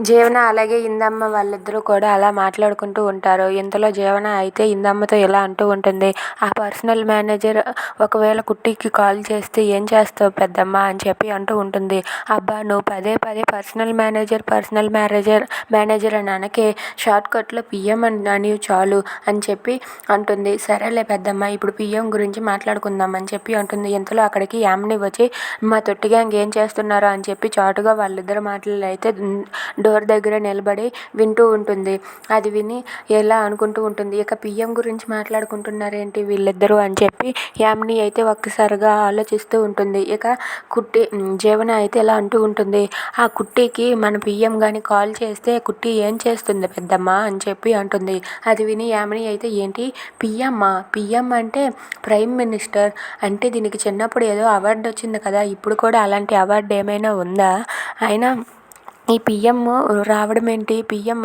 జీవన అలాగే ఇందమ్మ వాళ్ళిద్దరూ కూడా అలా మాట్లాడుకుంటూ ఉంటారు. ఇంతలో జీవన అయితే ఇందమ్మతో ఇలా అంటూ ఉంటుంది. ఆ పర్సనల్ మేనేజర్ ఒకవేళ కుట్టికి కాల్ చేస్తే ఏం చేస్తావు పెద్దమ్మ? అని చెప్పి అంటూ ఉంటుంది. అబ్బా నువ్వు పదే పదే personal manager personal manager manager అని అనకే షార్ట్కట్లో పిఎం అని చాలు అని చెప్పి అంటుంది. సరేలే పెద్దమ్మ ఇప్పుడు పిఎం గురించి మాట్లాడుకుందాం అని చెప్పి అంటుంది. ఇంతలో అక్కడికి యామ్ని వచ్చి మా తొట్టి గ్యాంగ్ ఏం చేస్తున్నారో అని చెప్పి చాటుగా వాళ్ళిద్దరు మాటలు అయితే డోర్ దగ్గర నిలబడి వింటూ ఉంటుంది. అది విని ఎలా అనుకుంటూ ఉంటుంది. ఇక పిఎం గురించి మాట్లాడుకుంటున్నారేంటి వీళ్ళిద్దరూ అని చెప్పి యామిని అయితే ఒక్కసారిగా ఆలోచిస్తూ ఉంటుంది. ఇక కుట్టి జీవన అయితే ఇలా అంటూ ఉంటుంది. ఆ కుట్టికి మన పిఎం కానీ కాల్ చేస్తే కుట్టి ఏం చేస్తుంది పెద్దమ్మ? అని చెప్పి అంటుంది. అది విని యామిని అయితే ఏంటి? పిఎమ్మా? పిఎం అంటే ప్రైమ్ మినిస్టర్. అంటే దీనికి చిన్నప్పుడు ఏదో అవార్డు వచ్చింది కదా. ఇప్పుడు కూడా అలాంటి అవార్డు ఏమైనా ఉందా? అయినా ఈ పిఎం రావడం ఏంటి? పిఎం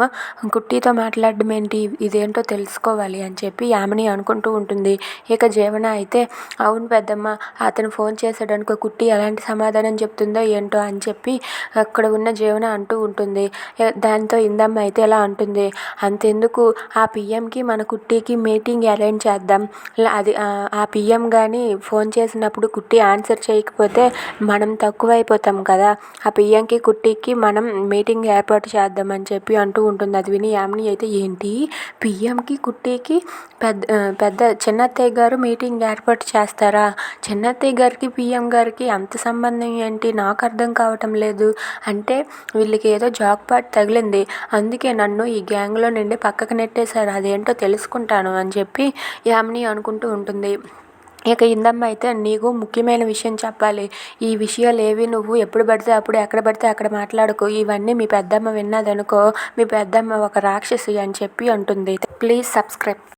కుట్టితో మాట్లాడడం ఏంటి? ఇదేంటో తెలుసుకోవాలి అని చెప్పి యామిని అనుకుంటూ ఉంటుంది. ఇక జీవన అయితే అవును పెద్దమ్మ అతను ఫోన్ చేశాడనుకో కుట్టి ఎలాంటి సమాధానం చెప్తుందో ఏంటో అని చెప్పి అక్కడ ఉన్న జీవన అంటూ ఉంటుంది. దాంతో ఇందమ్మ అయితే ఎలా అంటుంది. అంతెందుకు? ఆ పిఎంకి మన కుట్టికి మీటింగ్ అరేంజ్ చేద్దాం. అది ఆ పిఎం కానీ ఫోన్ చేసినప్పుడు కుట్టి ఆన్సర్ చేయకపోతే మనం తక్కువైపోతాం కదా. ఆ పిఎంకి కుట్టికి మనం మీటింగ్ ఏర్పాటు చేద్దామని చెప్పి అంటూ ఉంటుంది. అది విని యామిని అయితే ఏంటి? పిఎంకి కుట్టికి పెద్ద పెద్ద చిన్నత్తయ్య గారు మీటింగ్ ఏర్పాటు చేస్తారా? చిన్నత్తయ్య గారికి పిఎం గారికి అంత సంబంధం ఏంటి? నాకు అర్థం కావటం లేదు. అంటే వీళ్ళకి ఏదో జాక్ పాట్ తగిలింది. అందుకే నన్ను ఈ గ్యాంగ్లో నుండి పక్కకు నెట్టేశారు. అదేంటో తెలుసుకుంటాను అని చెప్పి యామిని అనుకుంటూ ఉంటుంది. ఇక ఇందమ్మ అయితే నీకు ముఖ్యమైన విషయం చెప్పాలి. ఈ విషయాలు ఏవి? నువ్వు ఎప్పుడు పడితే అప్పుడు ఎక్కడ పడితే అక్కడ మాట్లాడుకో. ఇవన్నీ మీ పెద్దమ్మ విన్నదనుకో మీ పెద్దమ్మ ఒక రాక్షసి అని చెప్పి అంటుంది. Please subscribe.